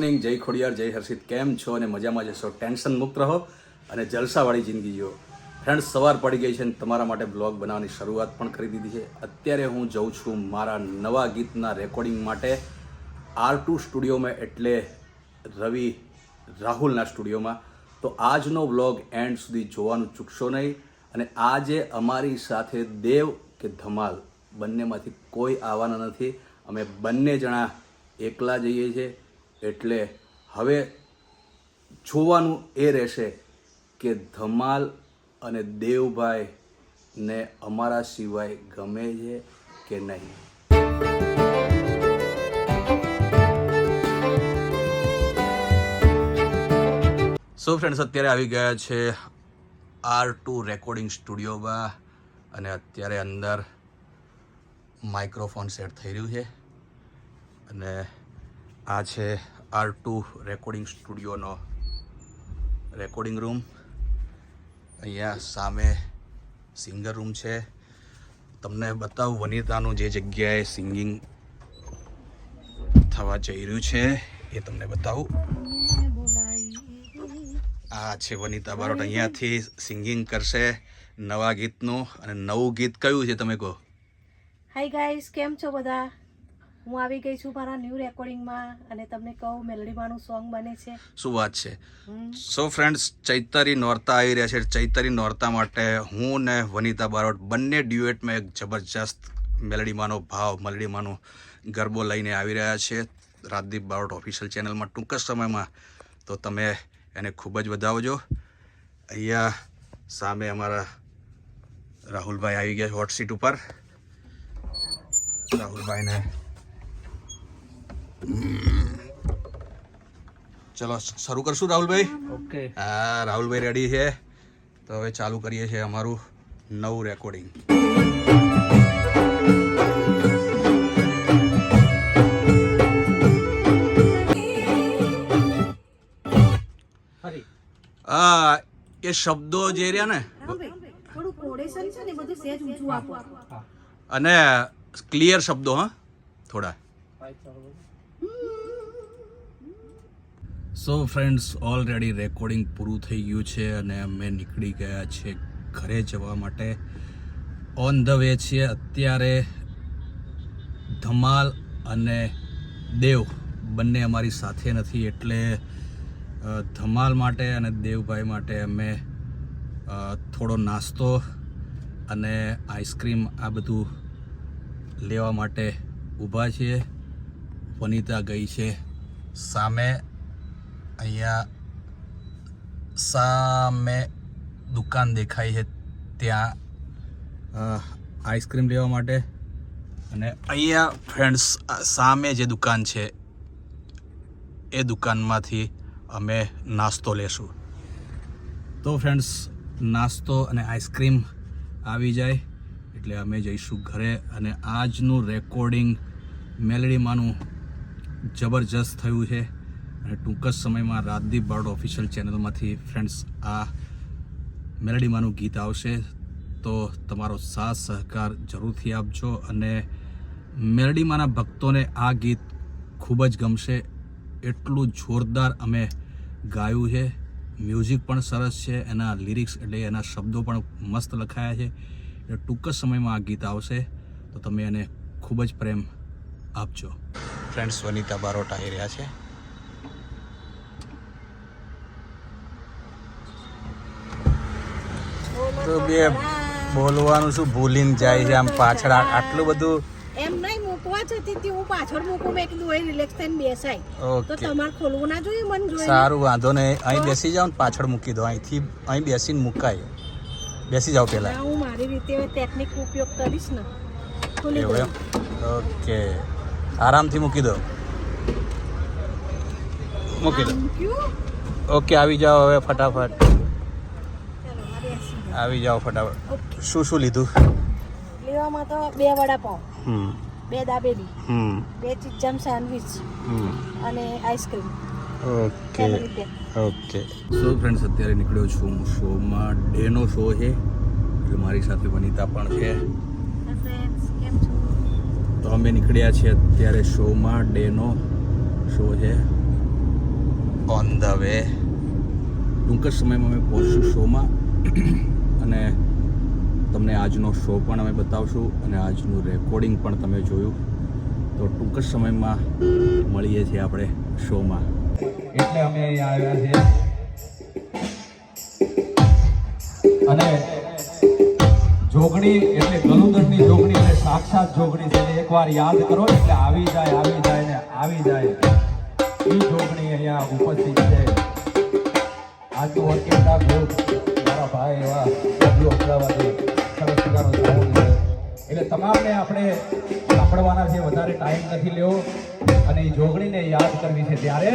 Morning જય ખોડિયાર, જય હર્ષિત, કેમ છો અને મજામાં જશો ટેન્શન મુક્ત રહો અને જલસાવાળી જિંદગી જીવો. ફ્રેન્ડ સવાર પડી ગઈ છે અને તમારા માટે બ્લોગ બનાવવાની શરૂઆત પણ કરી દીધી છે. અત્યારે હું જઉં છું મારા નવા ગીતના રેકોર્ડિંગ માટે આર ટુ સ્ટુડિયોમાં, એટલે રવિ રાહુલના સ્ટુડિયોમાં. તો આજનો વ્લોગ એન્ડ સુધી જોવાનું ચૂકશો નહીં અને આજે અમારી સાથે દેવ કે ધમાલ, બંનેમાંથી કોઈ આવવાના નથી. અમે બંને જણા એકલા જઈએ છીએ. એટલે હવે જોવાનું એ રહેશે કે ધમાલ અને દેવભાઈ ને અમારા સિવાય ગમે છે કે નહીં. સો ફ્રેન્ડ્સ અત્યારે આવી ગયા છે આર ટુ રેકોર્ડિંગ સ્ટુડિયોમાં અને અત્યારે અંદર માઇક્રોફોન સેટ થઈ રહ્યું છે. અને આ છે આર ટુ રેકોર્ડિંગ સ્ટુડિયોનો રેકોર્ડિંગ રૂમ અહીંયા સામે સિંગર રૂમ છે. તમને બતાવું વનિતાનું જે જગ્યાએ સિંગિંગ થવા જઈ રહ્યું છે એ તમને બતાવું. આ છે વનિતા બારોટ. અહીંયાથી સિંગિંગ કરશે નવા ગીતનું. અને નવું ગીત કયું છે તમે કહો? હાય ગાઈસ કેમ છો બધા? હું આવી ગઈ છું મારા ન્યૂ રેકોર્ડિંગમાં અને તમને કહું મેલડીમાંનું સોંગ બને છે. શું વાત છે? સો ફ્રેન્ડ્સ ચૈતરી નોરતા આવી રહ્યા છે. ચૈતરી નોરતા માટે હું ને વનિતા બારોટ બંને ડ્યુએટમાં એક જબરજસ્ત મેલડીમાંનો ભાવ મેલડીમાંનો ગરબો લઈને આવી રહ્યા છે. રાજદીપ બારોટ ઓફિશિયલ ચેનલમાં ટૂંક જ સમયમાં. તો તમે એને ખૂબ જ વધાવજો. અહીંયા સામે અમારા રાહુલભાઈ આવી ગયા હોટ સીટ ઉપર. રાહુલભાઈને ચલો શરૂ કરશું રાહુલભાઈ? ઓકે હા રાહુલભાઈ રેડી છે. તો હવે ચાલુ કરીએ છીએ અમારું નવું રેકોર્ડિંગ હા આ એ શબ્દો જે રહ્યા ને રામભાઈ, થોડું કોડેશન છે ને એ બધું સેજ ઊંચું આપો. હા. અને ક્લિયર શબ્દો હા થોડા. સો ફ્રેન્ડ્સ ઓલરેડી રેકોર્ડિંગ પૂરું થઈ ગયું છે અને અમે નીકળી ગયા છે ઘરે જવા માટે. ઓન ધ વે છીએ અત્યારે ધમાલ અને દેવ બંને અમારી સાથે નથી એટલે ધમાલ માટે અને દેવભાઈ માટે અમે થોડો નાસ્તો અને આઈસ્ક્રીમ આ બધું લેવા માટે ઊભા છીએ. વનિતા ગઈ છે સામે અહીંયા સામે દુકાન દેખાય છે ત્યાં આઈસ્ક્રીમ લેવા માટે અને અહીંયા ફ્રેન્ડ્સ સામે જે દુકાન છે એ દુકાનમાંથી અમે નાસ્તો લેશું તો ફ્રેન્ડ્સ નાસ્તો અને આઈસ્ક્રીમ આવી જાય એટલે અમે જઈશું ઘરે અને આજનું રેકોર્ડિંગ મેલેડીમાંનું જબરજસ્ત થયું છે અને ટૂંક જ સમયમાં રાજદીપ બારોટ ઓફિશિયલ ચેનલમાંથી ફ્રેન્ડ્સ આ મેલેડીમાંનું ગીત આવશે. તો તમારો સાથ સહકાર જરૂરથી આપજો અને મેલડીમાંના ભક્તોને આ ગીત ખૂબ જ ગમશે. એટલું જોરદાર અમે ગાયું છે. મ્યુઝિક પણ સરસ છે, એના લિરિક્સ એટલે એના શબ્દો પણ મસ્ત લખાયા છે. એટલે ટૂંક જ સમયમાં આ ગીત આવશે. તો તમે એને ખૂબ જ પ્રેમ આપજો. ફ્રેન્ડ્સ વનિતા બારોટ આવી રહ્યા છે. તો બે બોલવાનું શું ભૂલીને જાય છે આમ પાછળ. આટલું બધું એમ નહીં મૂકવા જતી હતી હું પાછળ મૂકું મેં કીધું એ રિલેક્સ થઈને બેસાય. તો ઓકે. તમારે ખોલવું ના જોઈએ મન જોઈએ સારું વાંધો નહીં. અહીં બેસી જાઓ ને પાછળ મૂકી દો. અહીંથી અહીં બેસીને મુકાય. બેસી જાઓ પહેલા. હું મારી રીતે ટેકનિક ઉપયોગ કરીશ ને ખોલી ઓકે. આરામથી મૂકી દો. મૂકી દો. ઓકે આવી જાઓ હવે ફટાફટ. આવી જાઓ ફટાફટ. શું શું લીધું? લેવામાં તો બે વડાપાઉં હમ. બે દાબેલી હમ. બે ચીજામ સેન્ડવિચ હમ. અને ice cream. Okay. Okay. So friends અત્યારે નીકળ્યો છું હું શોમાં. ડેનો શો છે. એટલે મારી સાથે વનિતા પણ છે. તો અમે નીકળ્યા છીએ અત્યારે શોમાં. ડેનો શો છે. ઓન ધ વે ટૂંક જ સમયમાં અમે પહોંચશું શોમાં. અને તમને આજનો શો પણ અમે બતાવશું અને આજનું રેકોર્ડિંગ પણ તમે જોયું. તો ટૂંક જ સમયમાં મળીએ છીએ આપણે શોમાં એટલે અમે આવ્યા છીએ. અને જોગણી એટલે ગલુદરની જોગણી એટલે સાક્ષાત જોગણી છે. એકવાર યાદ કરો એટલે આવી જાય આવી જાય ને આવી જાય. એ જોગણી અહીંયા ઉપસ્થિત છે. આજનું ઓર્કેસ્ટ્રા ગ્રુપ ભાઈ એવા અમદાવાદી સરસ એટલે તમામને આપણે સાંભળવાના છે વધારે ટાઈમ નથી લેવો અને એ જોગણીને યાદ કરવી છે. ત્યારે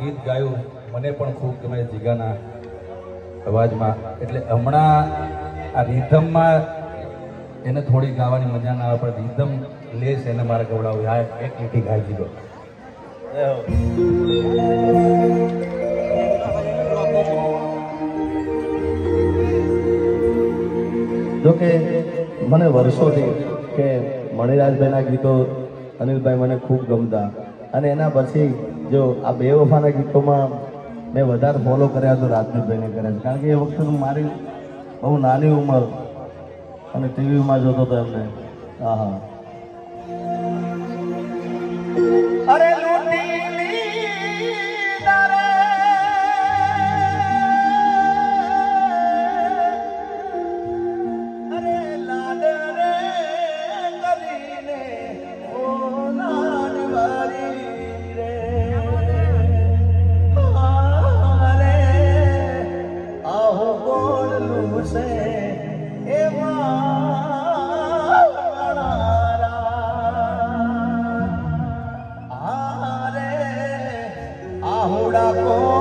ગીત ગાયું, મને પણ ખૂબ ગમે જીગાના અવાજમાં. એટલે હમણાં આ રિધમમાં એને થોડી ગાવાની મજા ના આવે, પણ રિધમ લેશ એને મારે ગવડાવું. આ એક લીટી ગાઈ દીધો જોકે મને વર્ષોથી કે મણિરાજભાઈના ગીતો અનિલભાઈ મને ખૂબ ગમતા. અને એના પછી જો આ બે વફાના ગીતોમાં મેં વધારે ફોલો કર્યા તો રાજદીપભાઈને કર્યા છે. કારણ કે એ વખતે મારી બહુ નાની ઉંમર અને ટીવીમાં જોતો હતો એમને. હા હા. અરે Hold up.